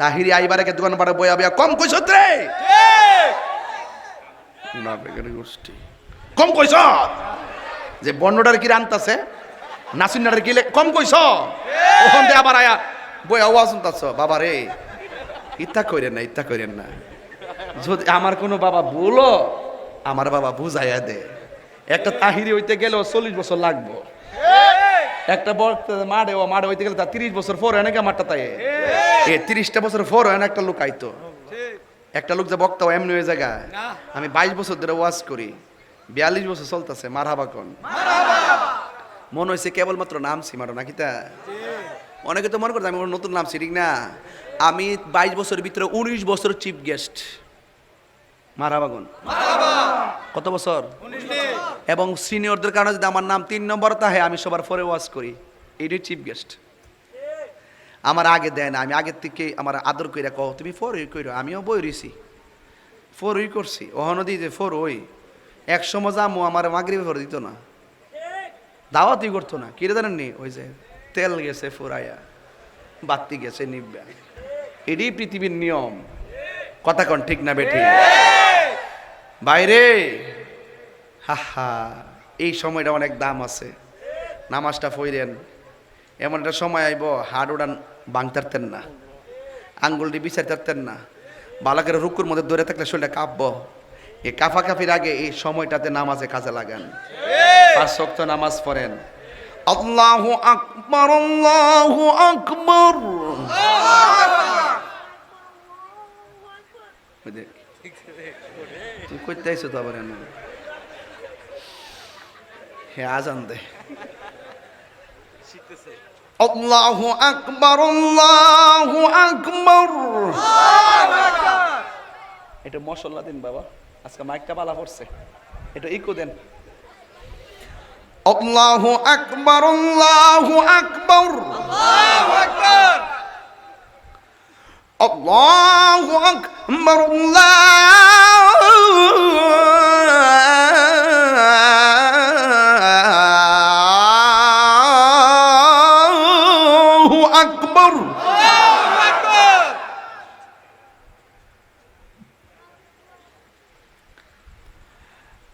তাহিরি আইবারে দোকান পাড়ে বইয়া বইয়া কম কইছ রে গোষ্ঠী। কম কইছ? যে বন্যটার কি রান্তাছে নাসিনার কি কম কইছ? ওখান দিয়ে আবার আয়া বইয়া ওয়াজ শুনতাছ বাবা রে ইত্যা কইরেন না ইত্যা কইরেন না। যদি আমার কোনো বাবা ভুলো আমার বাবা বুঝাইয়া দে। একটা তাহিরি হইতে গেলেও চল্লিশ বছর লাগবো। একটা বড় মাঠে ও মাঠে হইতে গেলে তার তিরিশ বছর পর এনেকে মাঠটা তাই। এ তিরিশটা বছর পর এনে একটা লোক আইতো। একটা লোক যে বক্তা এমনি হয়ে জায়গা আমি বাইশ বছর ধরে ওয়াজ করি। বিয়াল্লিশ বছর চলতেছে মারহাবা কোন। মনে হয়েছে কেবলমাত্র নাম সিমারো নাকি তা? অনেকে তো মনে করছে আমি নতুন নাম ঠিক না। আমি বাইশ বছরের ভিতরে উনিশ বছর চিফ গেস্ট। মারহাবাগুন কত বছর? এবং সিনিয়রদের কারণে যদি আমার নাম তিন নম্বর তাহে আমি সবার পরে ওয়াজ করি। এইটাই চিফ গেস্ট। আমার আগে দেয় না, আমি আগের থেকে আমার আদর কইরা কও, তুমি ফোর ওই কইরো, আমিও বই রইছি। ফোর ওই করছি, ওহনো দিই যে ফোর ওই। এক সময় যামো, আমার মাগরিবে ফোর দিত না। দাওয়াতই করতো না। কিরে জানেন নি? ওই যে তেল গেছে ফুরাইয়া বাতি গেছে নিব্বা এটাই পৃথিবীর নিয়ম। কথা কন ঠিক না বেঠি? বাইরে। হা হা এই সময়টা অনেক দাম আছে। নামাজটা ফইরেন। এমন একটা সময় আইব হাড় উড়ান বাংতারতেন না আঙ্গুলটি বিচারতেন না বালাকের রুকুর মধ্যে ধরে থাকলে শরীরটা কাঁপব। এই কাফা কাফির আগে এই সময়টাতে নামাজে কাজে লাগান। পাঁচ শক্ত নামাজ পড়েন। আল্লাহ আকবর আল্লাহ আকবর। তুই করতে আইসো তো আবার এনে হে আজান দে। আল্লাহু আকবার আল্লাহু আকবার। এটা মশলা দিন বাবা আজকে মাইকটা বালা পড়ছে। এটা ইকো দেন। আল্লাহু আকবার। আল্লাহু আকবার। আল্লাহু আকবার আল্লাহু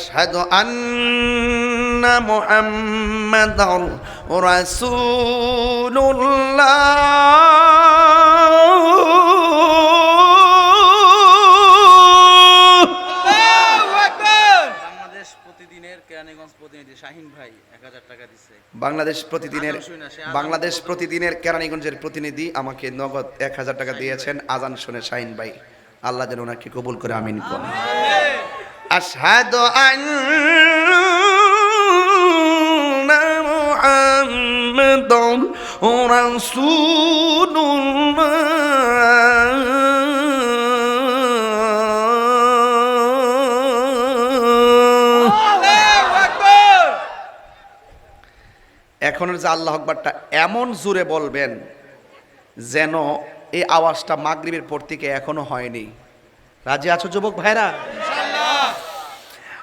أشهد أن محمدا رسول الله বাংলাদেশ প্রতিদিনের কেরানীগঞ্জ প্রতিনিধি শাহিন ভাই এক হাজার টাকা দিচ্ছে বাংলাদেশ প্রতিদিনের আজান শুনে সে আজান বাংলাদেশ বলতে- প্রতিদিনের কেরানীগঞ্জের প্রতিনিধি আমাকে নগদ এক হাজার টাকা দিয়েছেন আজান শুনে শাহিন ভাই আল্লাহ যেন ওনাকে কবুল করে আমিন আন্না মুহাম্মাদান রাসূলুল্লাহ। এখনের যে আল্লাহ আকবরটা এমন জোরে বলবেন যেন এই আওয়াজটা মাগরিবের পর থেকে এখনও হয়নি। রাজি আছো যুবক ভাইরা?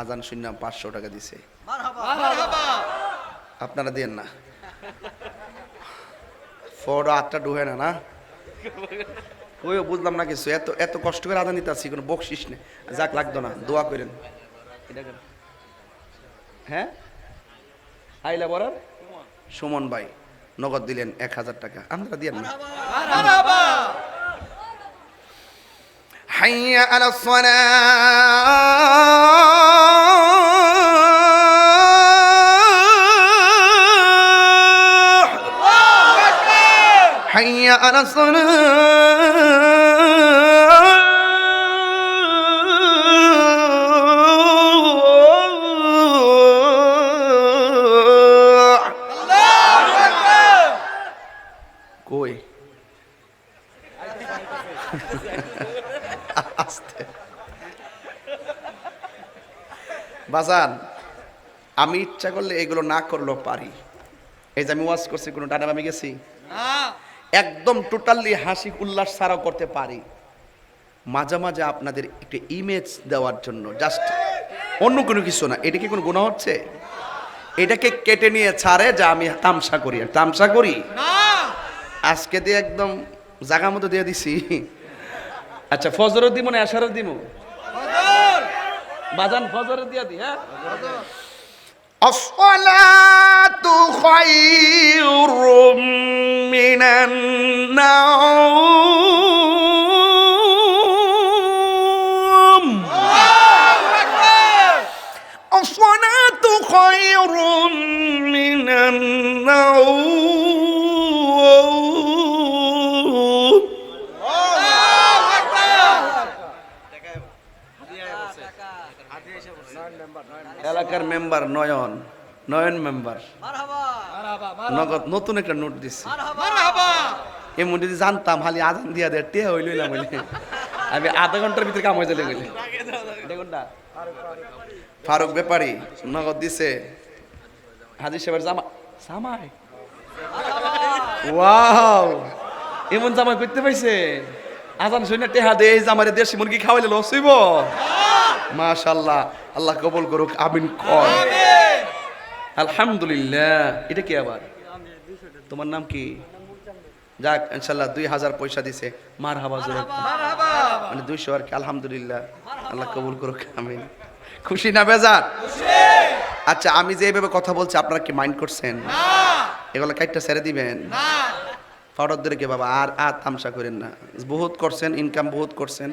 আজান শূন্য পাঁচশো টাকা দিছে। আপনারা দেন না। ফটো আটটা ডুহে না না? ওই বুঝলাম না কিছু। এত এত কষ্ট করে আদান দিতে আছি কোনো বকশিস নেই। যাক লাগতো না। দোয়া করেন। করেন। হ্যাঁ? আইলা বরার সুমন ভাই নগদ দিলেন এক হাজার টাকা। আপনারা দিয়েন না। حي على الصلاح حي على الصلاح كوي. আস্তে। বাজান আমি ইচ্ছা করলে এগুলো না করলেও পারি। এই যে আমি ওয়াজ করছি কোনো ডানা আমি গেছি? একদম টোটালি হাসি উল্লাস ছাড়াও করতে পারি। মাঝে মাঝে আপনাদের একটা ইমেজ দেওয়ার জন্য জাস্ট অন্য কোনো কিছু না। এটা কি কোনো গুণা হচ্ছে? এটাকে কেটে নিয়ে ছাড়ে যা আমি তামসা করি। তামসা করি? আজকে দিয়ে একদম জাগা মতো দিয়ে দিছি। আচ্ছা ফজরও দিব না আশারও দিব বাজান ফজর দিয়া দি হ্যাঁ الصلاة خير من النوم الصلاة خير من النوم এলাকার মেম্বার নয়ন নয়ন মেম্বার নগদ নতুন একটা নোট দিচ্ছে এমন যদি জানতাম খালি আজান দিয়া দেয় টে হইল না বলে। আমি আধা ঘণ্টার ভিতরে কাম হয়ে চলে গেলে দেখুন ফারুক ব্যাপারী নগদ দিছে। হাজির সাহেবের জামা জামাই। ওয়াও এমন জামাই করতে পাইছে। আজান শুনে টেহা দে এই জামারে দেশি মুরগি খাওয়াইলে লস হইব। মাশাল্লাহ আল্লাহ কবুল করুক আমিন কর আলহামদুলিল্লাহ এটা কি আবার? তোমার নাম কি? যাক ইনশাল্লাহ দুই হাজার পয়সা দিছে। মার হাবা জোরে মানে দুইশো আর কি আলহামদুলিল্লাহ। আল্লাহ কবুল করুক আমিন। খুশি না বেজার? আচ্ছা আমি যে এইভাবে কথা বলছি আপনারা কি মাইন্ড করছেন? এগুলো কাইটটা ছেড়ে দিবেন? পাউডার ধরে কে বাবা, আর আর তামসা করেন না। বহুত করছেন ইনকাম বহুত করছেন।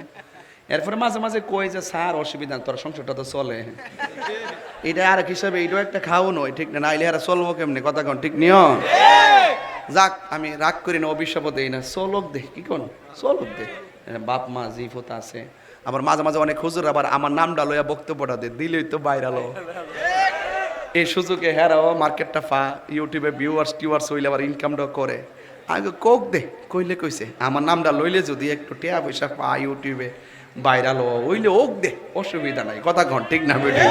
এরপরে মাঝে মাঝে কই যে, স্যার, অসুবিধা, তোর সংসারটা তো চলে। এটা আর হিসাবে, এটাও একটা খাও নয়, ঠিক না? নাইলে আর চলবো কেমনি? কথা কন, ঠিক নিও যাক, আমি রাগ করি না, অভিশাপও দেই না। চলক দে, কি কোন? চলক দে। বাপ মা, জিফত আছে। আবার মাঝে মাঝে অনেক হুজুর আবার আমার নামটা লইয়া বক্তব্যটা দে দিলেই তো বাইরালো। এই সুযোগে হেরাও, মার্কেটটা ফা, ইউটিউবে ভিউয়ার্স টিউয়ার্স হইলে আবার ইনকামটাও করে। আগে কোক দে কইলে কইছে আমার নামটা লইলে যদি একটু টেয়া পয়সা পা ইউটিউবে ভাইরাল হইলে ওক দে অসুবিধা নাই কথা ঘন ঠিক না বেটে?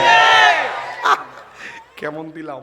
কেমন দিলাম?